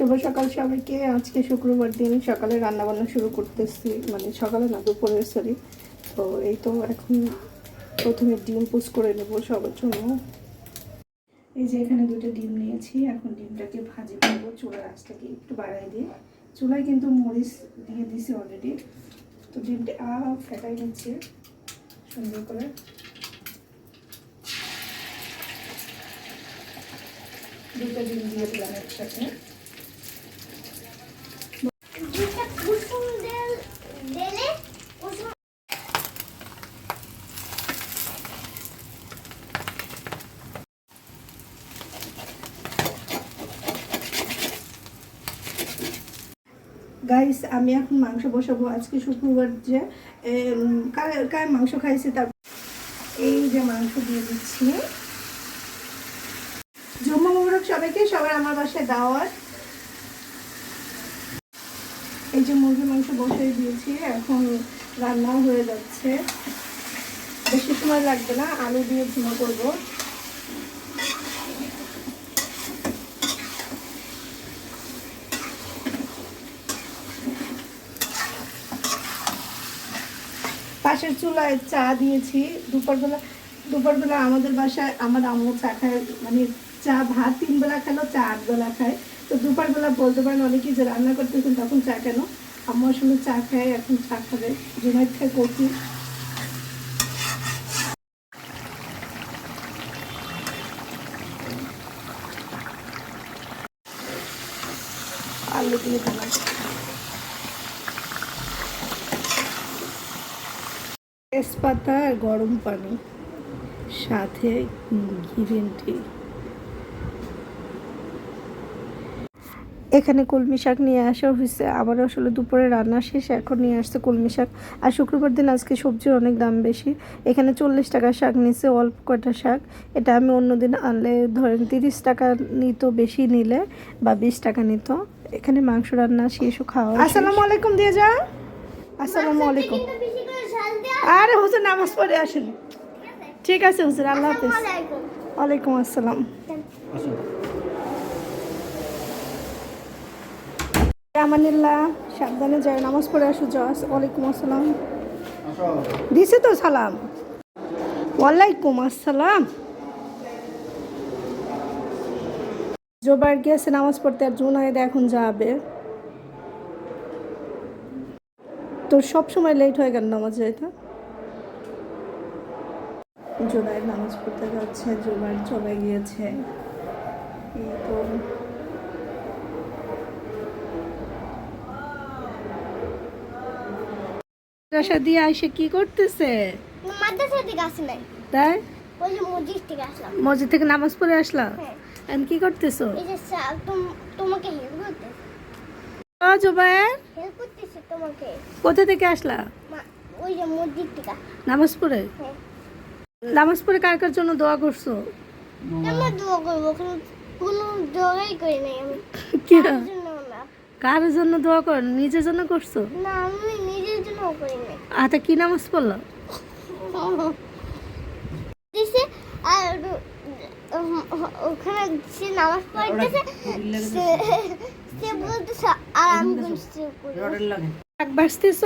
শুভ সকাল সবাইকে। আজকে শুক্রবার দিন, সকালে রান্না বান্না শুরু করতেছি মানে সকালে না দুপুরে সরি তো এই তো এখন প্রথমে ডিম পুষ করে নেব সবার জন্য। এই যে এখানে দুটো ডিম নিয়েছি, এখন ডিমটাকে ভাজি করব, চুলার আঁচটাকে একটু বাড়াই দিয়ে। চুলায় কিন্তু মরিচ দিয়ে দিছি অলরেডি তো ডিমটা ফেটাই নিচ্ছে, সুন্দর করে। দুটো ডিম দিয়ে দিলাম একসাথে। গাইস আমি এখন মাংস বসাবো। আজকে শুক্রবার যে কার মাংস খাইছে তার এই যে মাংস দিয়ে দিচ্ছি। জম্মু মোবারক সবাইকে, সবার আমার বাসায় দাওয়াত। এই যে মুরগির মাংস বসিয়ে দিয়েছি, এখন রান্নাও হয়ে যাচ্ছে। বেশি সময় লাগবে না, আলু দিয়ে ঝুমো করব। পাশের চুলায় চা দিয়েছি। দুপুরবেলা দুপুরবেলা আমাদের বাসায়, আমার আম্মু চা খায় মানে চা ভাত তিন বেলা খেলো, চা আট বেলা খায়। তো দুপুরবেলা বলতে পারেন অনেকেই যে রান্না করতেছেন তখন চা কেন? আম্মু আসলে চা খায়, এখন চা খাবে। জুনাইদ খায় কফি। আলু দিয়ে দিলাম তেজপাতা আর গরম পানি সাথে গ্রিন টি এখানে কলমি শাক নিয়ে আসা হয়েছে। আবার আসলে দুপুরে রান্না শেষ এখন নিয়ে আসছে কলমি শাক। আর শুক্রবার দিন আজকে সবজির অনেক দাম বেশি। এখানে চল্লিশ টাকা শাক নিচ্ছে অল্প কয়টা শাক। এটা আমি অন্যদিন আনলে ধরেন তিরিশ টাকা নিত বেশি নিলে বা বিশ টাকা নিত। এখানে মাংস রান্না শেষও খাওয়া আসসালামু আলাইকুম দিয়ে যা আসসালামু আলাইকুম কিন্তু বেশি করে ঝাল দেওয়া আরে হোসেন নামাজ পড়ে আসেন। ঠিক আছে হোসেন আল্লাহ হাফিজ। ওয়ালাইকুম আসসালাম। আমানিল্লাহ সাবধানে যায় নামাজ পড়ে আসো জস ওয়ালাইকুম আসসালাম। দিছে তো সালাম। ওয়ালাইকুম আসসালাম। জোবার গিয়েছে নামাজ পড়তে আর জুনাইদ এখন যাবে। তোর সব সময় লেট হয়ে গেল নামাজ যাইতে জোবাইয়ের নামাজ পড়তে যাচ্ছে জোবাইর চলে গিয়েছে। এই তো। মাদ্রাসা দিয়ে আইসে কি করতেছে? মাদ্রাসা থেকে আসি নাই। তাই? ওই যে মসজিদ থেকে আসলাম। মসজিদ থেকে নামাজ পড়ে আসলা? হ্যাঁ। এখন কি করতেছো? এই যে তোমাকে হেল্প করতে। ও জোবাইর হেল্প করতেছে তোমাকে। কোথা থেকে আসলা? মা- ওই যে মসজিদ থেকে। নামাজ পড়ে? হ্যাঁ। নামাজ পড়ে কার কার জন্য দোয়া করছ? আমরা দোয়া করব? কোনো কোনো দোয়াই করি নাই আমি। কি? কার জন্য দোয়া কর নিজের জন্য করছ? না আমি নিজের জন্য করি নাই। হাতে কি নামাজ পড়ল? দিছে আর ওখানে সে নামাজ পড়তেছে সে- সে বলতেছে আর আমি বলছি শাক বাঁচতেছ